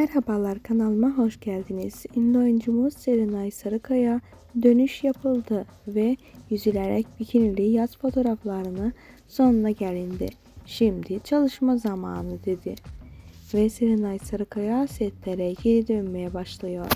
Merhabalar kanalıma hoş geldiniz. Ünlü oyuncumuz Serenay Sarıkaya dönüş yapıldı ve yüzülerek bikinili yaz fotoğraflarını sonuna gelindi. Şimdi çalışma zamanı dedi. Ve Serenay Sarıkaya setlere geri dönmeye başlıyor.